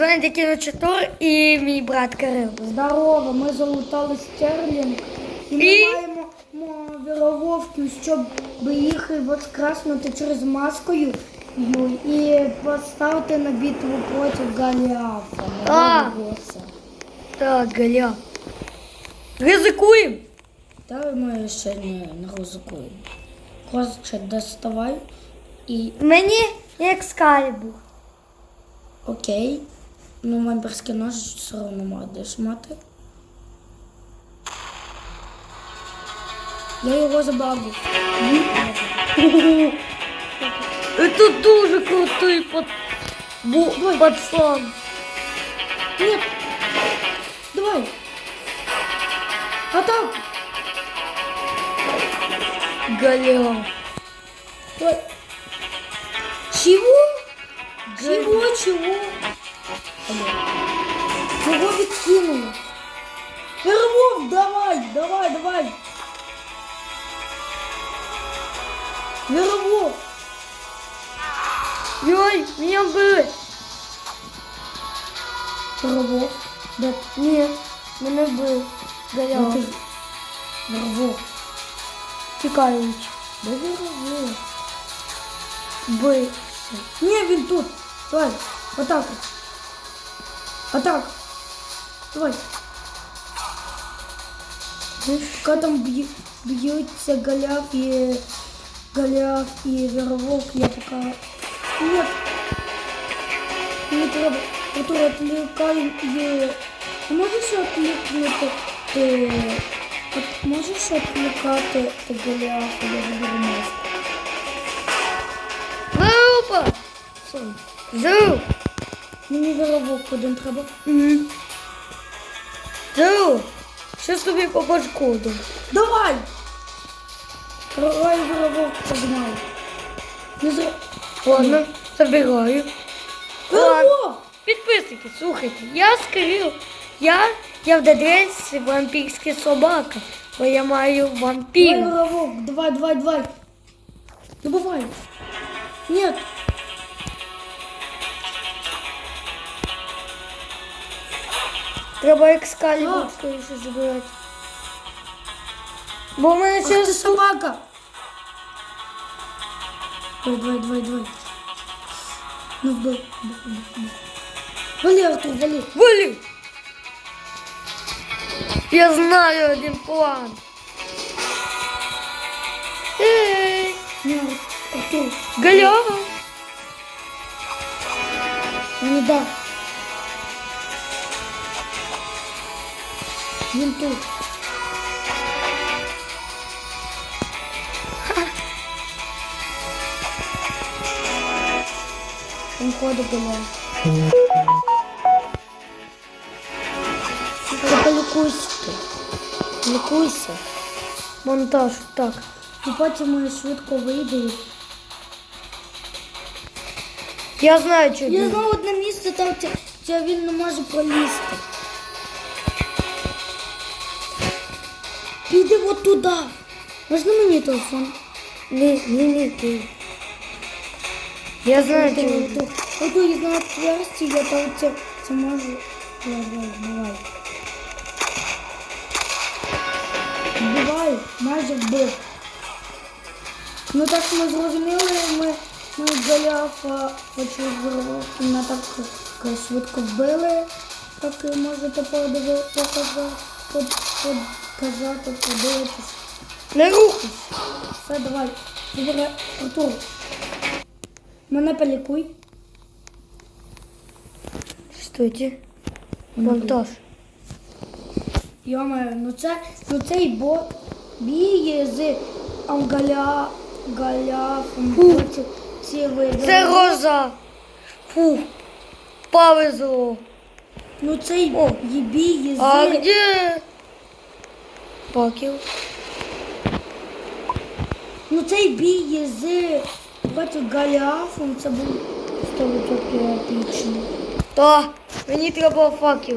Званий Кіночатур і мій брат Кирил. Здорово, ми залутали стерлінг і ми І? маємо мо, вірововків, щоб їх воскреснути через маскою і поставити на битву проти Голіафа. А. нового боса. Так, Галя. Ризикуємо. Та ми ще не, не ризикуємо. Коротше, доставай і Мені як скальбур. окей. Ну, вампірський нож все одно маєш мати. Я його забавлю. Це дуже крутий пад... Бу... пацан. Нет! Давай! Атаку! Давай! Чего? Чего, чего? Алло. Чего відкинуло? Первов, давай, давай, давай! Вервов! Йой, меня били. Вервов! Да, Ні, мене бив. да Галя. ти... Вервов! Тікаючи. Да Вервов! Бив. Ні, він тут. Давай, атака. Атака. Давай. Коли там б'ю- б'ються Голіаф і Голіаф і Вервовк, я пока... Нет. Не треба. Артур, отвлекаем і... А можеш отвлекнути ти... От можеш отвлекати ти Голіафа, я заберу маску. Група. Зу. Мені Вервовк один треба. Зу. Щас тобі попашкоду. Давай! Давай виробок погнал. Не зра... Ладно, забираю. Виробок! Підписники, слухайте, я з Кирил. Я, я в Дедресі вампірська собака, бо я маю Давай вампіра. виробок, давай, давай, давай. Добывай. Нет. Треба екскалібур скоріше забирати. Бо в мене Ах через собака. Давай, давай, давай, давай. Ну, вбил, вбил, вбил. Вали, Артур, вали. Вали! Я знаю один план. Ей, Не, Ар- Артур. Галява. Не да. Він тут. Він ходить. Ти полікуйся ти. Лікуйся. Монтаж, так. І потім ми швидко вийдемо. Я знаю, що Я знаю одне місце, там ця він не може пролізти. Піди от туди. Можна мені телефон? Ні, ні, ні, ти. Я знаю, він. Ото я знаю отверстие, я там це, це можу. Давай, давай. Вбивай, майже вбив. Ну так ми зрозуміли, ми, ми Голіафа хочу вирвати, мене так швидко вбили. Так можете подиви, показати, под, показати, подивитись. Не рухайся. Все, давай. Добре, Артур. Мене полікуй. Стойте. Монтаж. Йоме, ну це, ну цей бот б'є з Ангаля, Галяфом Фу. проти цілої. Це роза. Фу. Повезло. Ну цей О. б'є з... А где? Факел. Ну цей бій з проти Галяфом, це був 100% епічно. Та, мені треба факел.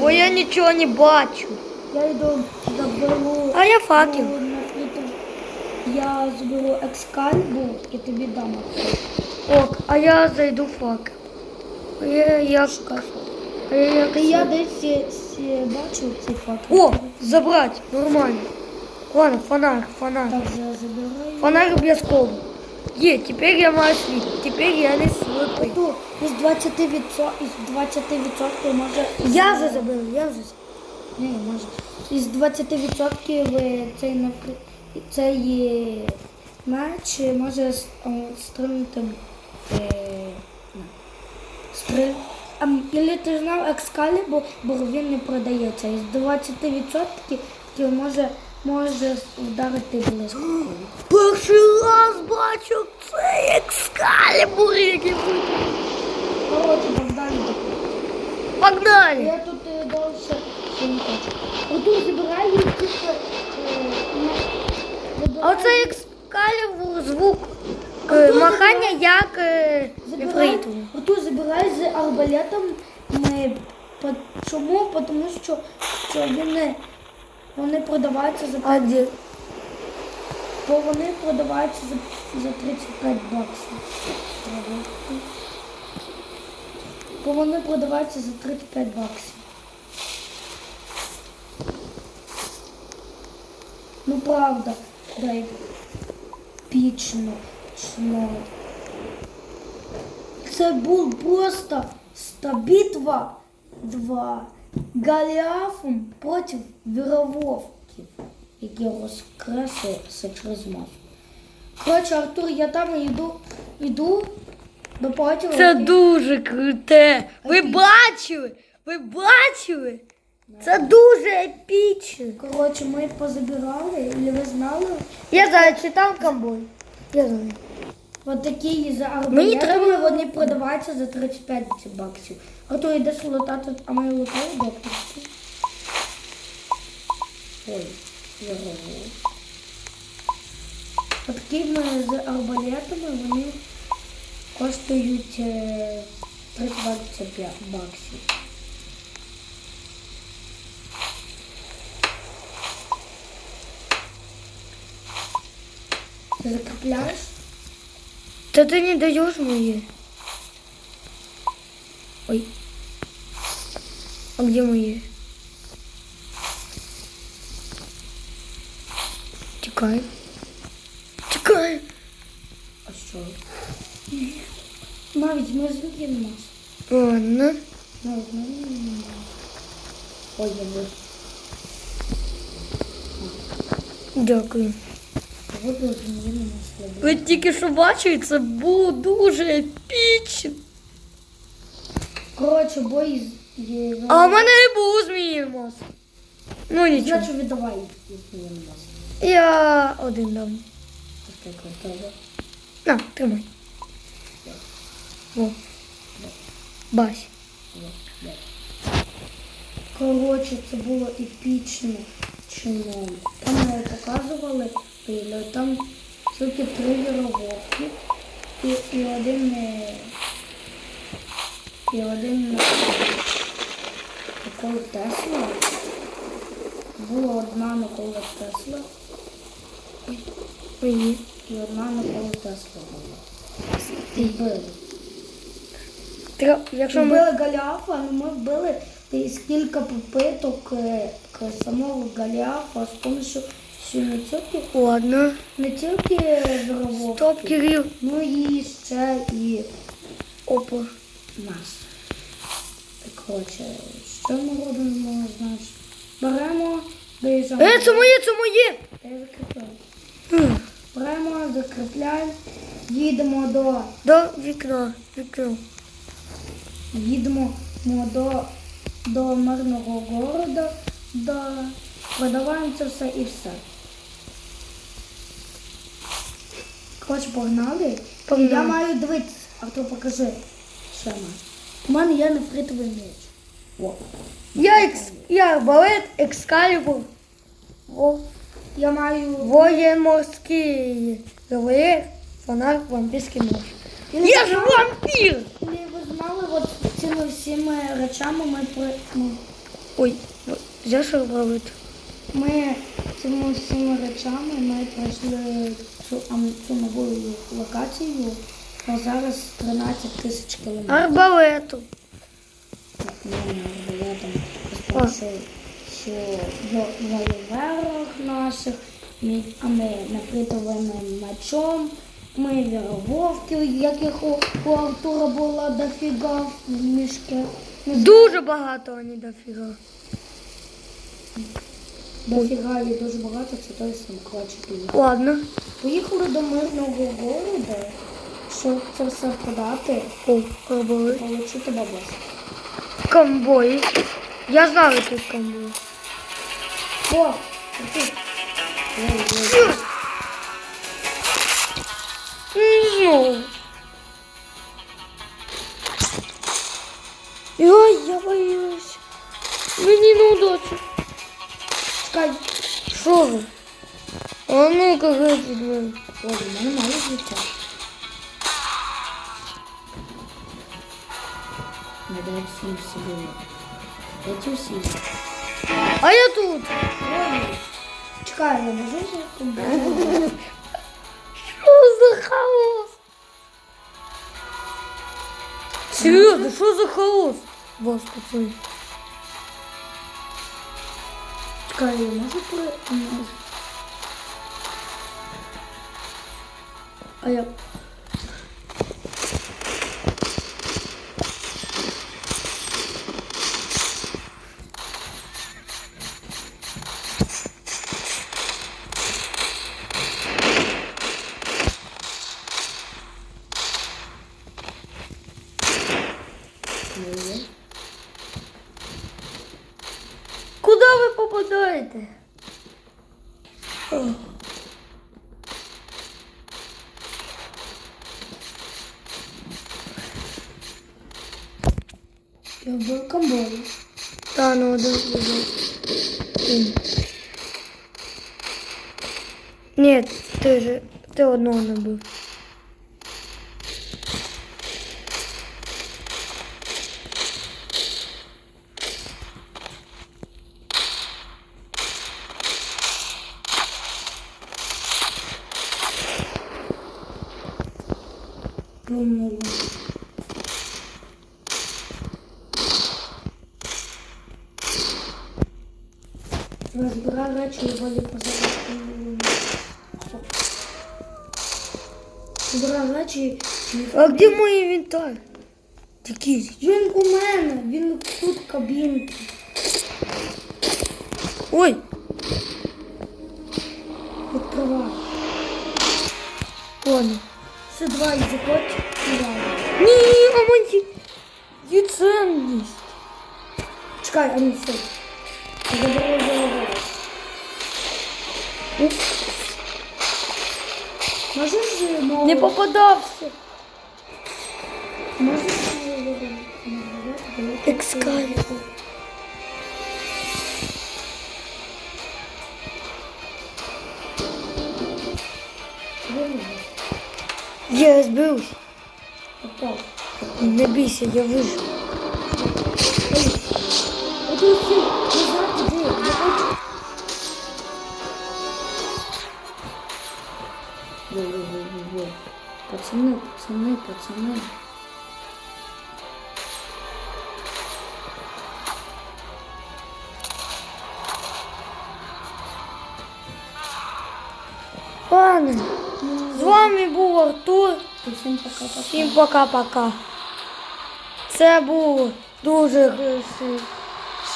Бо я нічого не бачу. Я йду заберу. А я факел. ну. Я заберу екскальбур і тобі дам. Ок, а я зайду фак. Я. Я. Та я десь е, е, бачив цей факт. О, забрать, нормально. Ладно, фонарь, фонарь. Так, я забираю. Фонарь обов'язково. Є, тепер я маю світ. Тепер я не сліпий. Ото, із 20%, із 20% може... Я вже забив, я вже. Ні, може. Із 20% ви цей, напри- цей е, меч може с- о, стрибнути. Е, на. Стри... А, м, Ілі ти знав екскалібур, бо він не продається. Із 20% може, може вдарити близько. Перший раз бачу цей екскалібур, який. Коротше, Богдан, Погнали! я тут е, не хочу. Отут забираю тільки... е, на- А забираю- оце екскалібур звук махання як е, ефрейту. оту забирай з арбалетом. Ми, чому? Тому що, що вони, вони продаваються за А де? бо вони продаваються за, за 35 баксів. Бо вони продаваються за 35 баксів. Ну правда, дай пічно, чмо. Це був просто битва два Голіафом проти вірововків, які розкреслися через маску. Коротше, Артур, я там йду, йду до потягу. Це дуже круте. Ви бачили? Ви бачили? Це дуже епічно. Коротше, ми позабирали, і ви знали, Я знаю, чи там камбой. Я знаю. От такі з Мені арбалетами, треба- вони продаваються за 35 баксів. Артур, йдеш лутати, а ми лутали докторську. Ой, вірову. От такими з арбалетами вони коштують е, 325 баксів. Ти закріпляєш? Та ти не даєш мої. Ой. А где мої? Тікай. Тікай. А що? Навіть ми змінимо. Ладно. Навіть ми змінимо. Ой, я буду. Дякую. Змінимо. Ви тільки що бачили, це було дуже епічно. Коротше, бой з-. А в мене не було зміїмос. Ну нічого. Значить, віддавай змінимо. Я один дам. На, тримай. О. Бась. Коротше, це було епічно. Чому? Там ми показували, і там тільки три вірововки і, і один е, і один Микола Тесла. Була одна Микола Тесла Ой. і одна Микола Тесла була. І вбили. Якщо ми... Вбили Голіафа, але ми вбили і кілька попиток е, к самого Голіафа з помощью що не тільки, Ладно. не тільки вірововки, Стоп, Кирил. ну і ще і Опа. нас. Так, коротше, що ми робимо, значить? Беремо, доїжджаємо. Е, це моє, це моє. Я закріпляю. Беремо, закріпляємо, їдемо до, До вікна. Вікно. їдемо до, до мирного города, до, продаваємо це все і все. Коротше, погнали. Погнали. Я маю дивитися, а то покажи, що мене. У мене є нефритовий меч. О. Я екс... Я балет, екскалібур. О. Я маю. Воєнморський галеєр, фонарь, вампірський нож. Я ж вампір! І ви знали, от цими всіми речами ми при... ну, Ой, взяв шарбалет. Ми цими всіми речами ми пройшли цю, ам- нову локацію А зараз 13 тисяч кілометрів. Арбалету. Так, не арбалетом. Тому що, що в вольверах наших, ми, а ми нафритовим мечом, ми вірововків, яких у, у Артура було дофіга в мішки. Дуже багато вони дофіга. Дофіга і дуже багато, це той сам коротше поїхав. Ладно. Поїхали до мирного города, щоб це все продати О, арбалет. отримати бабос. Комбої. Я знаю тут комбої. О, ти. Ну. Ой, у мене мало життя. Не дай всім собі. Эти всі. А я тут. Ой, чекай, я можу за Що за хаос? Серйозно, що за хаос? Вас, пацани. Чекай, я можу при... можу. А я... Ой, Куди ви попадаєте? Я вбив комбой. Та, ну один один. Ні, ти же ти одного не був. Думаю. Розбирай речі і волі позаду. Збирай речі. А де мій інвентар? Такий. Він у мене, він тут в кабінці. Ой, Відкривай. ладно. Все, давай, заходь. Давай. Ні, а мені є цінність. Чекай, а не все. Забери голову. Можеш же мову? Не попадався. Можеш Екскалібур. Я збився. Попав. Не бійся, я вижив. Во-во-во-во-во. Пацани, пацани, пацани. Ладно. З вами був Артур. Всім пока-пока. Це був дуже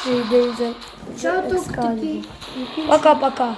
хороший день. Який Пока-пока.